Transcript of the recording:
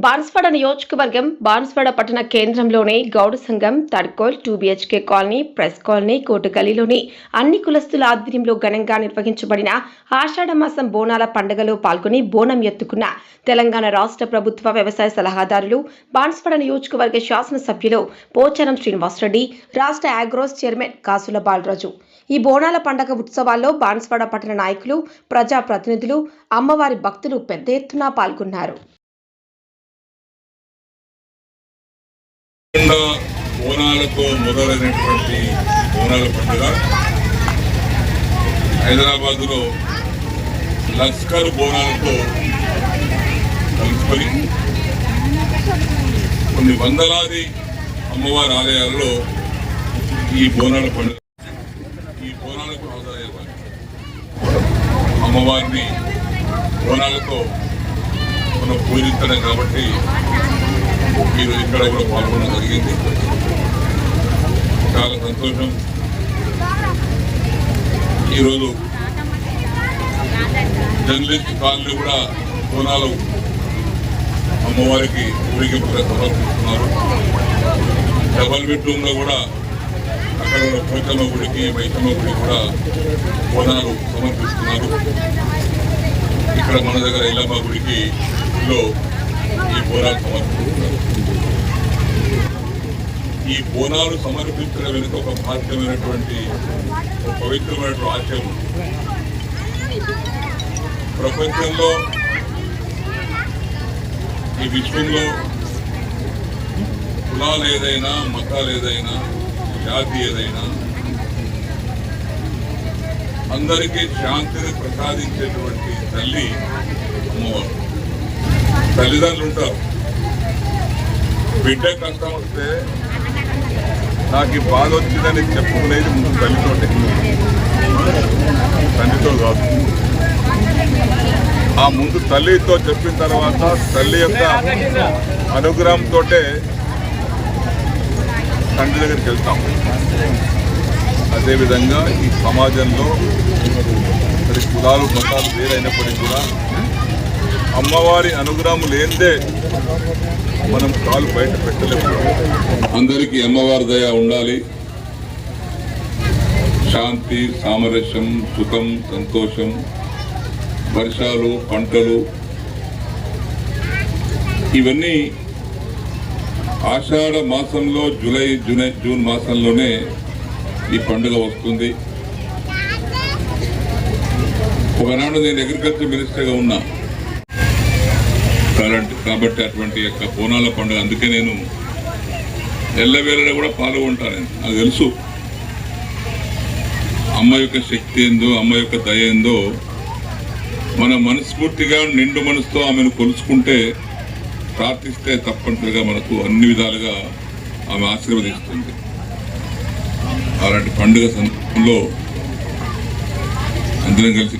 బాన్స్వాడ నియోజకవర్గం బాన్స్వాడ పట్టణ కేంద్రంలోని గౌడ సంఘం Tadkol two BHK colony press colony కోటగల్లీలోని అన్ని కులస్తుల ఆధ్వర్యంలో ఘనంగా నిర్వహించబడిన ఆషాఢ మాసం బోనాల పండుగలో పాల్గొని బోనం ఎత్తుకున్న తెలంగాణ రాష్ట్ర ప్రభుత్వ వ్యవసాయ సలహాదారులు బాన్స్వాడ నియోజకవర్గ శాసనసభ్యులు పోచారం శ్రీనివాసరెడ్డి రాష్ట్ర ఆగ్రోస్ చైర్మన్ కాసుల బాలరాజు. ఈ బోనాల పండగ ఉత్సవాల్లో బాన్స్వాడ పట్టణ నాయకులు ప్రజాప్రతినిధులు అమ్మవారి భక్తులు పెద్ద ఎత్తున పాల్గొన్నారు. బోనాలతో మొదలైనటువంటి బోనాల పండుగ. హైదరాబాద్లో లస్కర్ బోనాలతో కలుసుకొని కొన్ని వందలాది అమ్మవారి ఆలయాల్లో ఈ బోనాల పండుగ. ఈ బోనాలకు ఆదాయాలు అమ్మవారిని బోనాలతో మనం పూజించడం కాబట్టి మీరు ఇక్కడ కూడా పాల్గొనడం జరిగింది. చాలా సంతోషం. ఈరోజు జర్నలిస్ట్ కాలనీ కూడా కోనాలు అమ్మవారికి ఊరిగింపుగా సమర్పిస్తున్నారు. డబల్ బెడ్రూమ్లో కూడా అక్కడ ఉన్న పోచమ్మ గుడికి వైషమ్మ గుడికి కూడా కోనాలు సమర్పిస్తున్నారు. ఇక్కడ మన దగ్గర ఇల్లమ్మ గుడికి లో ఈ బోనాలు సమర్పిస్తున్నారు. ఈ బోనాలు సమర్పించడం వెనుక ఒక బాధ్యమైనటువంటి ఒక పవిత్రమైనటువంటి ప్రపంచంలో ఈ విశ్వంలో కులాలు ఏదైనా మతాలు ఏదైనా జాతి ఏదైనా అందరికీ శాంతిని ప్రసాదించేటువంటి తల్లి అమ్మవారు. తల్లిదండ్రులు ఉంటారు. బిడ్డ కష్టం వస్తే నాకు ఈ బాధ వచ్చిందని చెప్పుకునేది ముందు తల్లితో తండ్రితో కాదు. ఆ ముందు తల్లితో చెప్పిన తర్వాత తల్లి యొక్క అనుగ్రహంతో తండ్రి దగ్గరికి వెళ్తాం. అదేవిధంగా ఈ సమాజంలో మరి కులాలు మతాలు వేరైనప్పటికీ కూడా అమ్మవారి అనుగ్రహం లేనిదే మనం కాలు బయట పెట్టలేము. అందరికీ అమ్మవారి దయ ఉండాలి. శాంతి సామరస్యం సుఖం సంతోషం వర్షాలు పంటలు ఇవన్నీ ఆషాఢ మాసంలో జూలై జూలై జూన్ మాసంలోనే ఈ పండుగ వస్తుంది. ఒకనాడు నేను అగ్రికల్చర్ మినిస్టర్గా ఉన్నా. కరెంట్ కాబట్టి అటువంటి యొక్క బోనాల పండుగ. అందుకే నేను ఎల్లవేళలో కూడా పాల్గొంటాను నేను. నాకు తెలుసు. అమ్మ యొక్క శక్తి ఏందో అమ్మ యొక్క దయ ఏందో మన మనస్ఫూర్తిగా నిండు మనసుతో ఆమెను కొలుచుకుంటే ప్రార్థిస్తే తప్పనిసరిగా మనకు అన్ని విధాలుగా ఆమె ఆశీర్వదిస్తుంది. అలాంటి పండుగ సందర్భంలో అందరం కలిసి